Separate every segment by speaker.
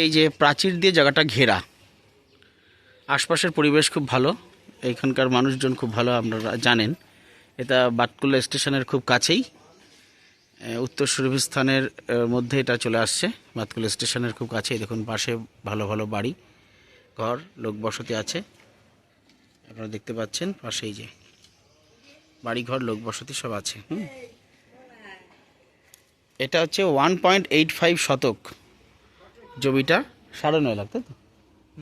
Speaker 1: এই যে প্রাচীর দিয়ে জায়গাটা ঘেরা। আশপাশের পরিবেশ খুব ভালো এইখানকার মানুষজন খুব ভালো, আপনারা জানেন। এটা বাটকুল্লা স্টেশনের খুব কাছেই উত্তর সুরভিস্থানের মধ্যে এটা চলে আসছে বাতকুল্লা স্টেশনের খুব কাছেই। দেখুন, পাশে ভালো ভালো বাড়ি, ঘর, লোক বসতি আছে। আপনারা দেখতে পাচ্ছেন পাশেই যে বাড়ি ঘর লোক বসতি সব আছে, হুম। এটা হচ্ছে ওয়ান পয়েন্ট এইট ফাইভ শতক। জমিটা সাড়ে নয় লাখ তাই তো?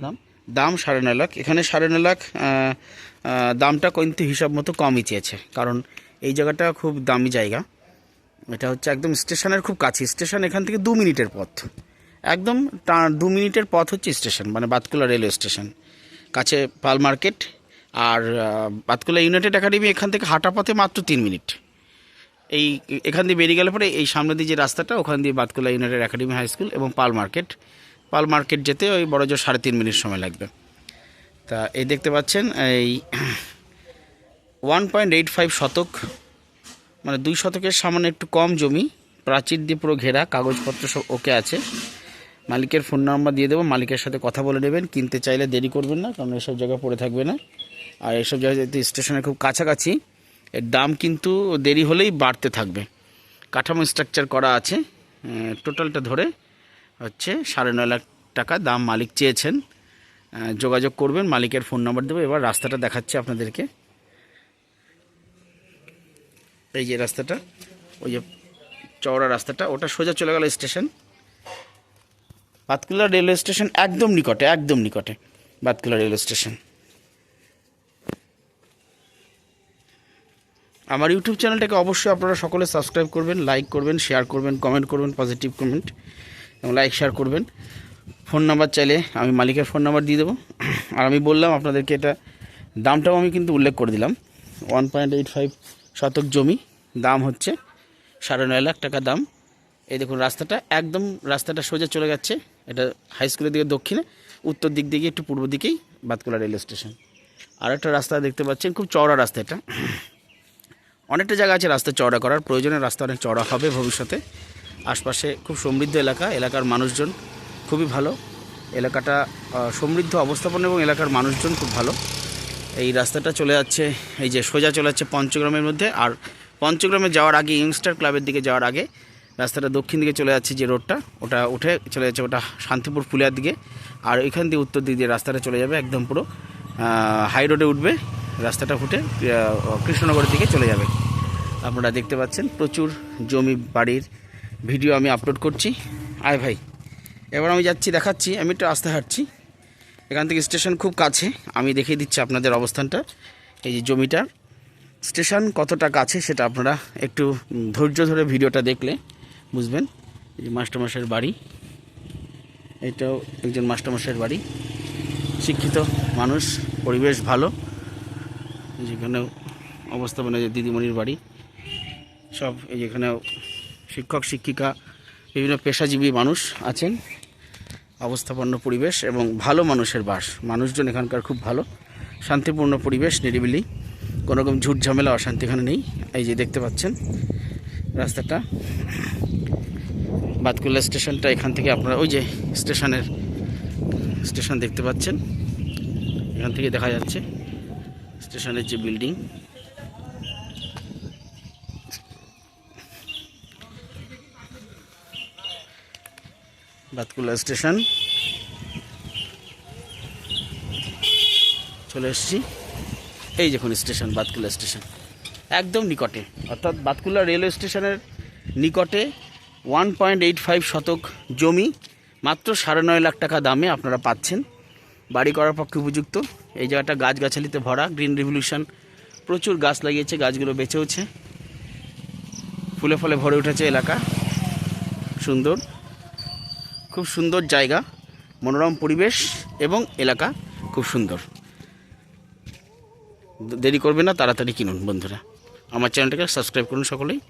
Speaker 1: দাম? দাম সাড়ে নয় লাখ। এখানে সাড়ে নয় লাখ দামটা কিন্তু হিসাব মতো কমই চেয়েছে কারণ এই জায়গাটা খুব দামি জায়গা। এটা হচ্ছে একদম স্টেশনের খুব কাছে স্টেশন এখান থেকে দু মিনিটের পথ। একদম টা- দু মিনিটের পথ হচ্ছে স্টেশন মানে বাতকুলা রেলওয়ে স্টেশন। কাছে পাল মার্কেট আর বাতকুলা ইউনাইটেড একাডেমি এখান থেকে হাঁটা পথে মাত্র তিন মিনিট। এই, এখান দিয়ে বেরিয়ে গেলে পরে এই সামনে দিয়ে যে রাস্তাটা, ওখান দিয়ে Batkula United Academy high school এবং পাল মার্কেট। পাল মার্কেট যেতে ওই বড় জোর সাড়ে তিন মিনিট সময় লাগবে। তা এই দেখতে পাচ্ছেন, এই ওয়ান পয়েন্ট এইট ফাইভ শতক মানে দুই শতকের সামান্য একটু কম জমি, প্রাচীর দিয়ে পুরো ঘেরা, কাগজপত্র সব ওকে আছে। মালিকের ফোন নাম্বার দিয়ে দেবো, মালিকের সাথে কথা বলে নেবেন, কিনতে চাইলে দেরি করবেন না, কারণ এসব জায়গায় পড়ে থাকবে না। আর এসব জায়গায় যেহেতু স্টেশনের খুব কাছাকাছি এর দাম কিন্তু দেরি হলেই বাড়তে থাকবে। কাঠামো স্ট্রাকচার করা আছে টোটালটা ধরে হচ্ছে সাড়ে নয় লাখ টাকা দাম মালিক চেয়েছেন। যোগাযোগ করবেন, মালিকের ফোন নাম্বার দেবো, এবার রাস্তাটা দেখাচ্ছে আপনাদেরকে। এই যে রাস্তাটা, ওই যে চওড়া রাস্তাটা, ওটা সোজা চলে গেল স্টেশন বাতকুলা রেলওয়ে স্টেশন একদম নিকটে একদম নিকটে, বাতকুলা রেলওয়ে স্টেশন আমার ইউটিউব চ্যানেলটাকে অবশ্যই আপনারা সকলে সাবস্ক্রাইব করবেন লাইক করবেন শেয়ার করবেন কমেন্ট করবেন পজিটিভ কমেন্ট এবং লাইক শেয়ার করবেন। ফোন নাম্বার চাইলে আমি মালিকের ফোন নাম্বার দিয়ে দেবো। আর আমি বললাম আপনাদেরকে এটা, দামটাও আমি কিন্তু উল্লেখ করে দিলাম। ওয়ান পয়েন্ট এইট ফাইভ শতক জমি, দাম হচ্ছে সাড়ে নয় লাখ টাকা দাম। এই দেখুন রাস্তাটা, একদম রাস্তাটা সোজা চলে যাচ্ছে। এটা হাই স্কুলের দিকে দক্ষিণে, উত্তর দিক দিয়ে একটু পূর্ব দিকেই বাতকুলা রেলওয়ে স্টেশন আর একটা রাস্তা দেখতে পাচ্ছেন, খুব চওড়া রাস্তা এটা। অনেকটা জায়গা আছে রাস্তা চওড়া করার, প্রয়োজনে রাস্তা অনেক চওড়া হবে ভবিষ্যতে। আশপাশে খুব সমৃদ্ধ এলাকা, এলাকার মানুষজন খুবই ভালো। এলাকাটা সমৃদ্ধ অবস্থাপন এবং এলাকার মানুষজন খুব ভালো। এই রাস্তাটা চলে যাচ্ছে, এই যে সোজা চলে যাচ্ছে পঞ্চগ্রামের মধ্যে। আর পঞ্চগ্রামে যাওয়ার আগে ইংস্টার ক্লাবের দিকে যাওয়ার আগে, রাস্তাটা দক্ষিণ দিকে চলে যাচ্ছে যে রোডটা, ওটা উঠে চলে যাচ্ছে ওটা শান্তিপুর ফুলিয়ার দিকে। আর এখান দিয়ে উত্তর দিক দিয়ে রাস্তাটা চলে যাবে একদম পুরো হাই রোডে উঠবে। রাস্তাটা ফুটে কৃষ্ণনগরের দিকে চলে যাবে। আপনারা দেখতে পাচ্ছেন প্রচুর জমি বাড়ির ভিডিও আমি আপলোড করছি। আয় ভাই, এবার আমি যাচ্ছি, দেখাচ্ছি, আমি একটু রাস্তায় হাঁটছি। এখান থেকে স্টেশন খুব কাছে, আমি দেখিয়ে দিচ্ছি আপনাদের অবস্থানটা, এই যে জমিটার স্টেশন কতটা কাছে সেটা আপনারা একটু ধৈর্য ধরে ভিডিওটা দেখলে বুঝবেন। এই যে মাস্টারমশাইয়ের বাড়ি, এটাও একজন মাস্টারমশাইয়ের বাড়ি। শিক্ষিত মানুষ, পরিবেশ ভালো। যেখানেও অবস্থাপনা যে দিদিমণির বাড়ি, সব এই যেখানেও শিক্ষক, শিক্ষিকা, বিভিন্ন পেশাজীবী মানুষ আছেন, অবস্থাপন্ন পরিবেশ এবং ভালো মানুষের বাস। মানুষজন এখানকার খুব ভালো, শান্তিপূর্ণ পরিবেশ নিরিবিলি, কোনো রকম ঝুট ঝামেলা, অশান্তি এখানে নেই। এই যে দেখতে পাচ্ছেন রাস্তাটা, বাতকুল্লা স্টেশনটা, এখান থেকে আপনারা ওই যে স্টেশনের, স্টেশন দেখতে পাচ্ছেন, এখান থেকে দেখা যাচ্ছে। স্টেশনের যে বিল্ডিং। বাতকুল্লা স্টেশন। চলে এসেছি। এই দেখুন স্টেশন বাতকুল্লা স্টেশন। একদম নিকটে। অর্থাৎ বাতকুল্লা রেলওয়ে স্টেশনের নিকটে ওয়ান পয়েন্ট এইট ফাইভ শতক জমি, মাত্র সাড়ে নয় লাখ টাকা দামে আপনারা পাচ্ছেন। বাড়ি করার পক্ষে উপযুক্ত। এই জায়গাটা গাছগাছালিতে ভরা গ্রিন রিভলিউশন প্রচুর গাছ লাগিয়েছে, গাছগুলো বেঁচেওছে ফুলে ফলে ভরে উঠেছে এলাকা। সুন্দর। খুব সুন্দর জায়গা, মনোরম পরিবেশ এবং এলাকা খুব সুন্দর। দেরি করবে না, তাড়াতাড়ি কিনুন বন্ধুরা। আমার চ্যানেলটাকে সাবস্ক্রাইব করুন সকলেই।